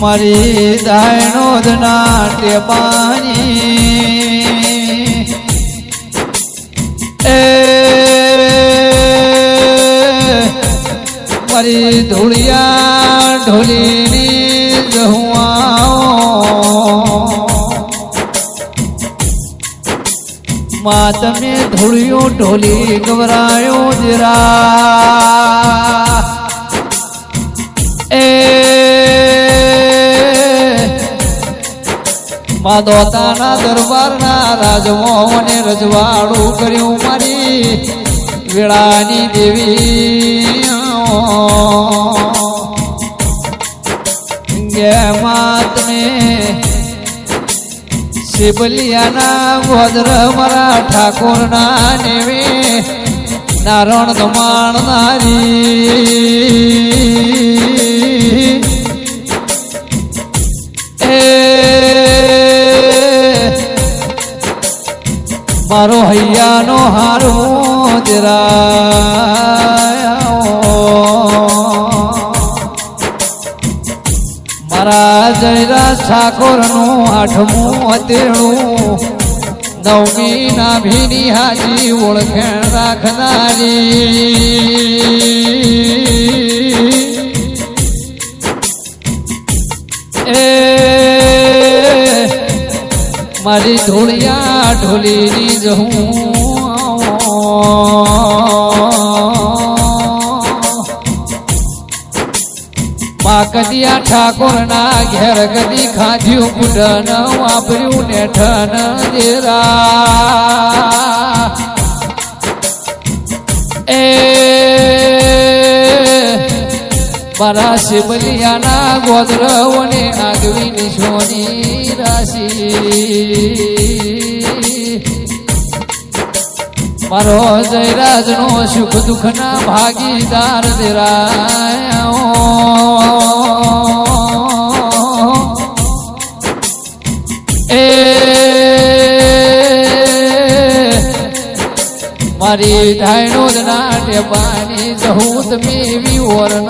મારી દાયણો જ નાટ્ય પાણી. એ મારી ધૂળિયા ઢોલીની જહુઆઓ માં, તમે ધૂળિયું ઢોલી ગવરાયો જરા માં દોતાના દરબારના રાજમોહને રજવાડું કર્યું મારી વેળાની દેવી. ગેમાં તમે શિવલિયાના ગોદર મારા ઠાકોરના નેવે નારણ ધમાણનારી મારો હૈયાનો હારો જરા મારા જયરા ઠાકોરનું આઠમું અતેણું નવમી નાભીની હાજી ઓળખેણ રાખનારી. મારી ઢોળિયા ઢોલીની જહું કદિયા ઠાકોર ના ઘેર કદી ખાધ્યું કુડન વાપર્યું ને ઠન દેરા એ મારા શિવલિયાના ગોદરવને આગવીની સોની રાશિ મારો જયરાજ નો સુખ દુઃખ ના ભાગીદાર દેરાય. એ મારી ધાયણો જ નાટ્ય પાણી જહું તમે વિવર ન